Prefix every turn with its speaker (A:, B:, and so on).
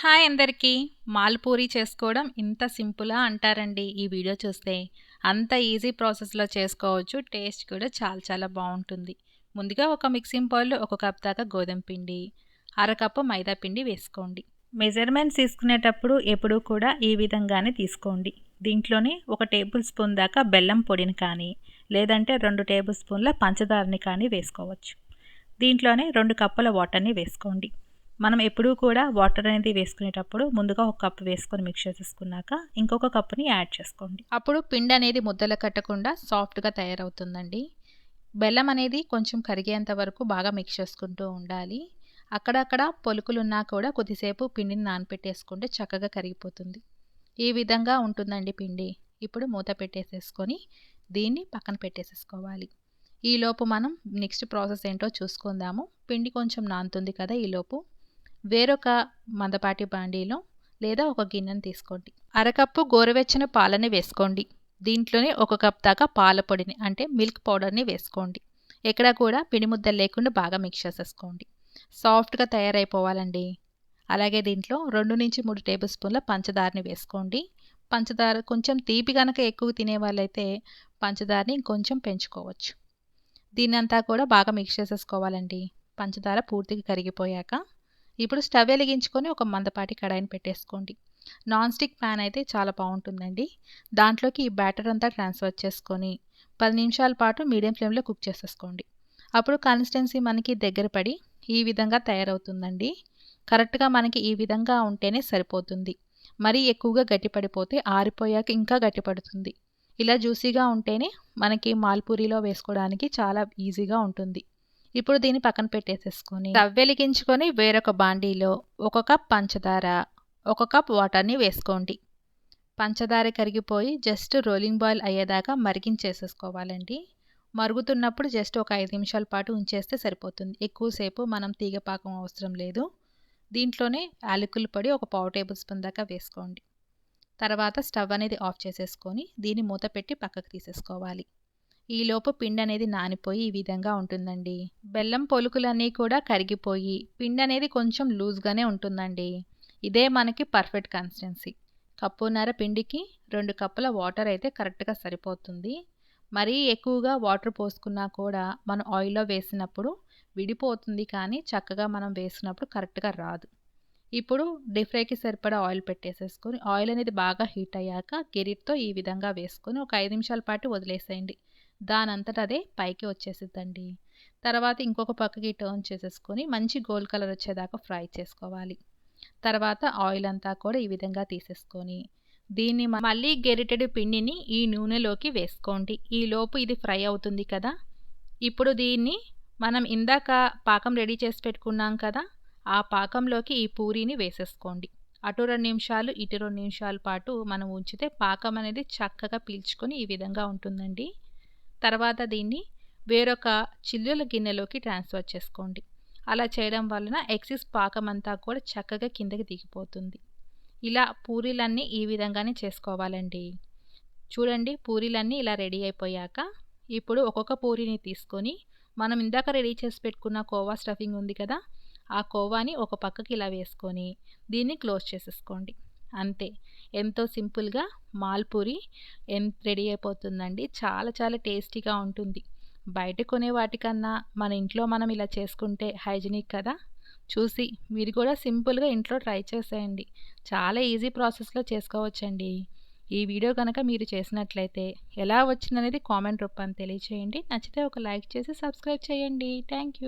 A: Hi అందరికీ. మాల్పూరి చేసుకోవడం ఇంత సింపులా అంటారండి ఈ వీడియో చూస్తే. అంత ఈజీ ప్రాసెస్లో చేసుకోవచ్చు. టేస్ట్ కూడా చాలా చాలా బాగుంటుంది. ముందుగా ఒక మిక్సింగ్ బౌల్లో ఒక కప్ దాకా గోధుమ పిండి అరకప్పు మైదా పిండి వేసుకోండి. మెజర్మెంట్స్ తీసుకునేటప్పుడు ఎప్పుడూ కూడా ఈ విధంగానే తీసుకోండి. దీంట్లోనే ఒక టేబుల్ స్పూన్ దాకా బెల్లం పొడిని కానీ లేదంటే రెండు టేబుల్ స్పూన్ల పంచదారని కానీ వేసుకోవచ్చు. దీంట్లోనే రెండు కప్పుల వాటర్ని వేసుకోండి. మనం ఎప్పుడూ కూడా వాటర్ అనేది వేసుకునేటప్పుడు ముందుగా ఒక కప్పు వేసుకొని మిక్స్ చేసుకున్నాక ఇంకొక కప్పుని యాడ్ చేసుకోండి. అప్పుడు పిండి అనేది ముద్దలు కట్టకుండా సాఫ్ట్గా తయారవుతుందండి. బెల్లం అనేది కొంచెం కరిగేంత వరకు బాగా మిక్స్ చేసుకుంటూ ఉండాలి. అక్కడక్కడ పొలుకులు ఉన్నా కూడా కొద్దిసేపు పిండిని నానపెట్టేసుకుంటే చక్కగా కరిగిపోతుంది. ఈ విధంగా ఉంటుందండి పిండి. ఇప్పుడు మూత పెట్టేసేసుకొని దీన్ని పక్కన పెట్టేసేసుకోవాలి. ఈలోపు మనం నెక్స్ట్ ప్రాసెస్ ఏంటో చూసుకుందాము. పిండి కొంచెం నానుతుంది కదా ఈలోపు వేరొక మందపాటి బాండీలో లేదా ఒక గిన్నెను తీసుకోండి. అరకప్పు గోరువెచ్చని పాలని వేసుకోండి. దీంట్లోనే ఒక కప్ దాకా పాల పొడిని అంటే మిల్క్ పౌడర్ని వేసుకోండి. ఎక్కడ కూడా పిడిముద్దలు లేకుండా బాగా మిక్స్ చేసేసుకోండి. సాఫ్ట్గా తయారైపోవాలండి. అలాగే దీంట్లో రెండు నుంచి మూడు టేబుల్ స్పూన్ల పంచదారని వేసుకోండి. పంచదార కొంచెం తీపి కనుక ఎక్కువ తినే వాళ్ళైతే పంచదారని ఇంకొంచెం పెంచుకోవచ్చు. దీన్నంతా కూడా బాగా మిక్స్ చేసేసుకోవాలండి. పంచదార పూర్తిగా కరిగిపోయాక ఇప్పుడు స్టవ్ వెలిగించుకొని ఒక మందపాటి కడాయిని పెట్టేసుకోండి. నాన్ స్టిక్ ప్యాన్ అయితే చాలా బాగుంటుందండి. దాంట్లోకి ఈ బ్యాటర్ అంతా ట్రాన్స్ఫర్ చేసుకొని పది నిమిషాల పాటు మీడియం ఫ్లేమ్లో కుక్ చేసేసుకోండి. అప్పుడు కన్సిస్టెన్సీ మనకి దగ్గర పడి ఈ విధంగా తయారవుతుందండి. కరెక్ట్గా మనకి ఈ విధంగా ఉంటేనే సరిపోతుంది. మరీ ఎక్కువగా గట్టిపడిపోతే ఆరిపోయాక ఇంకా గట్టిపడుతుంది. ఇలా జ్యూసీగా ఉంటేనే మనకి మాల్పూరిలో వేసుకోవడానికి చాలా ఈజీగా ఉంటుంది. ఇప్పుడు దీన్ని పక్కన పెట్టేసేసుకొని స్టవ్ వెలిగించుకొని వేరొక బాండీలో ఒక కప్ పంచదార ఒక కప్ వాటర్ని వేసుకోండి. పంచదార కరిగిపోయి జస్ట్ రోలింగ్ బాయిల్ అయ్యేదాకా మరిగించేసేసుకోవాలండి. మరుగుతున్నప్పుడు జస్ట్ ఒక ఐదు నిమిషాల పాటు ఉంచేస్తే సరిపోతుంది. ఎక్కువసేపు మనం తీగపాకం అవసరం లేదు. దీంట్లోనే యాలకులు పొడి ఒక పావు టేబుల్ స్పూన్ దాకా వేసుకోండి. తర్వాత స్టవ్ అనేది ఆఫ్ చేసేసుకొని దీన్ని మూత పెట్టి పక్కకు తీసేసుకోవాలి. ఈలోపు పిండి అనేది నానిపోయి ఈ విధంగా ఉంటుందండి. బెల్లం పొలుకులన్నీ కూడా కరిగిపోయి పిండి అనేది కొంచెం లూజ్గానే ఉంటుందండి. ఇదే మనకి పర్ఫెక్ట్ కన్సిస్టెన్సీ. కప్పున్నర పిండికి రెండు కప్పుల వాటర్ అయితే కరెక్ట్గా సరిపోతుంది. మరీ ఎక్కువగా వాటర్ పోసుకున్నా కూడా మనం ఆయిల్లో వేసినప్పుడు విడిపోతుంది కానీ చక్కగా మనం వేసినప్పుడు కరెక్ట్గా రాదు. ఇప్పుడు డీప్ ఫ్రైకి సరిపడా ఆయిల్ పెట్టేసేసుకొని ఆయిల్ అనేది బాగా హీట్ అయ్యాక గిరిట్తో ఈ విధంగా వేసుకొని ఒక ఐదు నిమిషాల పాటు వదిలేసేయండి. దానంతట అదే పైకి వచ్చేసిద్దండి. తర్వాత ఇంకొక పక్కకి టర్న్ చేసేసుకొని మంచి గోల్డ్ కలర్ వచ్చేదాకా ఫ్రై చేసుకోవాలి. తర్వాత ఆయిల్ అంతా కూడా ఈ విధంగా తీసేసుకొని దీన్ని మళ్ళీ గెరిటెడ్ పిండిని ఈ నూనెలోకి వేసుకోండి. ఈ లోపు ఇది ఫ్రై అవుతుంది కదా? ఇప్పుడు దీన్ని మనం ఇందాక పాకం రెడీ చేసి పెట్టుకున్నాం కదా? ఆ పాకంలోకి ఈ పూరీని వేసేసుకోండి. అటు రెండు నిమిషాలు ఇటు రెండు నిమిషాల పాటు మనం ఉంచితే పాకం అనేది చక్కగా పీల్చుకొని ఈ విధంగా ఉంటుందండి. తర్వాత దీన్ని వేరొక చిల్లుల గిన్నెలోకి ట్రాన్స్ఫర్ చేసుకోండి. అలా చేయడం వలన ఎక్సిస్ పాకం అంతా కూడా చక్కగా కిందకి దిగిపోతుంది. ఇలా పూరీలన్నీ ఈ విధంగానే చేసుకోవాలండి. చూడండి పూరీలన్నీ ఇలా రెడీ అయిపోయాక ఇప్పుడు ఒక్కొక్క పూరీని తీసుకొని మనం ఇందాక రెడీ చేసి పెట్టుకున్న కోవా స్టఫింగ్ ఉంది కదా ఆ కోవాని ఒక పక్కకి ఇలా వేసుకొని దీన్ని క్లోజ్ చేసేసుకోండి. అంతే. ఎంతో సింపుల్గా మాల్పూరి ఎంత రెడీ అయిపోతుందండి. చాలా చాలా టేస్టీగా ఉంటుంది. బయట కొనే వాటికన్నా మన ఇంట్లో మనం ఇలా చేసుకుంటే హైజీనిక్ కదా? చూసి మీరు కూడా సింపుల్గా ఇంట్లో ట్రై చేసేయండి. చాలా ఈజీ ప్రాసెస్లో చేసుకోవచ్చండి. ఈ వీడియో కనుక మీరు చేసినట్లయితే ఎలా వచ్చిందనేది కామెంట్ రూపాన్ని తెలియచేయండి. నచ్చితే ఒక లైక్ చేసి సబ్స్క్రైబ్ చేయండి. Thank you